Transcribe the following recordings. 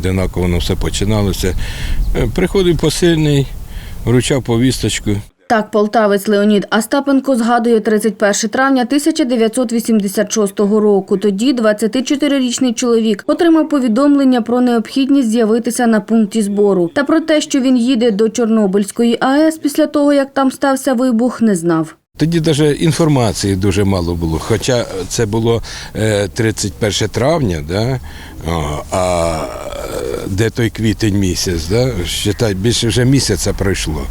Одинаково воно все починалося. Е, Приходив посильний, вручав повісточку. Так, полтавець Леонід Остапенко згадує 31 травня 1986 року. Тоді 24-річний чоловік отримав повідомлення про необхідність з'явитися на пункті збору. Та про те, що він їде до Чорнобильської АЕС після того, як там стався вибух, не знав. Тоді навіть інформації дуже мало було. Хоча це було е, 31 травня, да? А е, де той квітень місяць, да? Считай, більше вже місяця пройшло.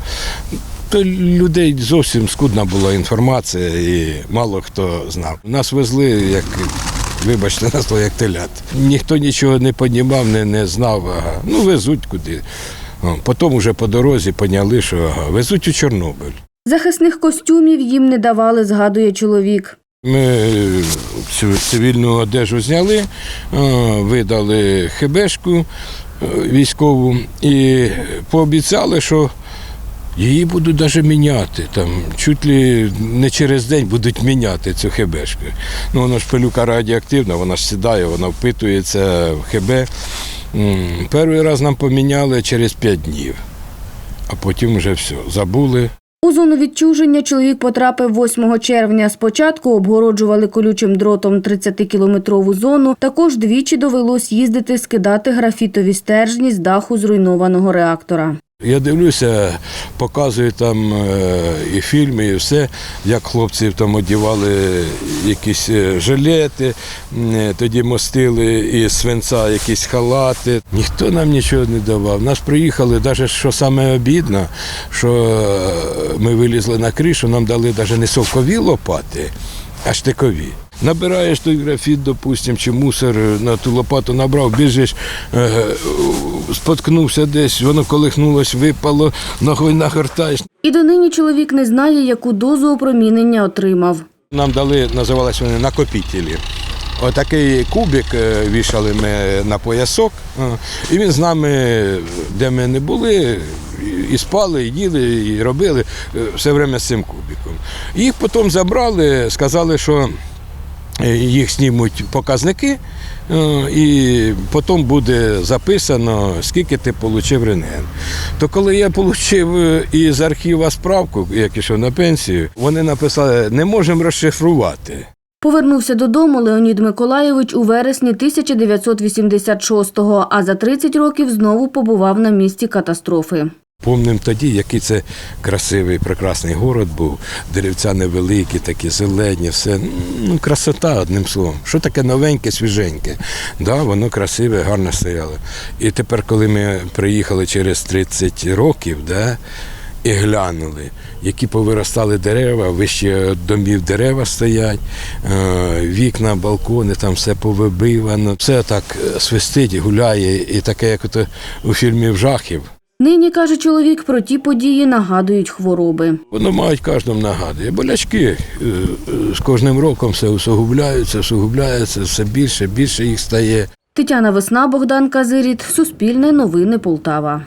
То людей зовсім скудна була інформація і мало хто знав. Нас везли, як, вибачте, нас як телят. Ніхто нічого не понімав, не, не знав. Ага. Ну, везуть куди. Потім вже по дорозі поняли, що ага, везуть у Чорнобиль. Захисних костюмів їм не давали, згадує чоловік. Ми цю цивільну одежу зняли, е, видали хебешку е, військову і пообіцяли, що її будуть навіть міняти. Там, чуть ли не через день будуть міняти цю хебешку. Ну, вона ж пилюка радіоактивна, вона ж сідає, вона впитується в хебе. Перший раз нам поміняли через 5 днів, а потім вже все, забули. У зону відчуження чоловік потрапив 8 червня. Спочатку обгороджували колючим дротом 30-кілометрову зону. Також двічі довелось їздити скидати графітові стержні з даху зруйнованого реактора. Я дивлюся, показують там е, і фільми, і все, як хлопці там одягали якісь е, жилети, е, тоді мостили із свинця якісь халати. Ніхто нам нічого не давав. Нас приїхали, навіть що саме обідно, що ми вилізли на кришу, нам дали навіть не совкові лопати, а штикові. Набираєш той графіт, допустим, чи мусор на ту лопату набрав, біжиш, е, споткнувся десь, воно колихнулось, випало, ногою нагортаєш. І донині чоловік не знає, яку дозу опромінення отримав. Нам дали, називалися вони накопітелі. Отакий кубик е, вішали ми на поясок, е, і він з нами, де ми не були, і спали, і їли, і робили е, все время з цим кубиком. Їх потім забрали, сказали, що е, їх знімуть показники, е, і потім буде записано, скільки ти отримав рентген. То коли я отримав із архіва справку, як ішов на пенсію, вони написали, не можемо розшифрувати. Повернувся додому Леонід Миколайович у вересні 1986-го, а за 30 років знову побував на місці катастрофи. Помним тоді, який це красивий, прекрасний город був. Деревця невеликі, такі зелені, все. Ну, красота, одним словом. Що таке новеньке, свіженьке? Да, воно красиве, гарно стояло. І тепер, коли ми приїхали через 30 років, да, і глянули, які повиростали дерева, вище домів дерева стоять, е, вікна, балкони, там все повибивано. Все так свистить, гуляє, і таке, як у фільмі «Жахів». Нині, каже чоловік, про ті події нагадують хвороби. Воно мають кожному нагадує. Болячки е, е, з кожним роком все усугубляються, усугубляються, все більше, більше їх стає. Тетяна Весна, Богдан Казиріт, Суспільне новини Полтава.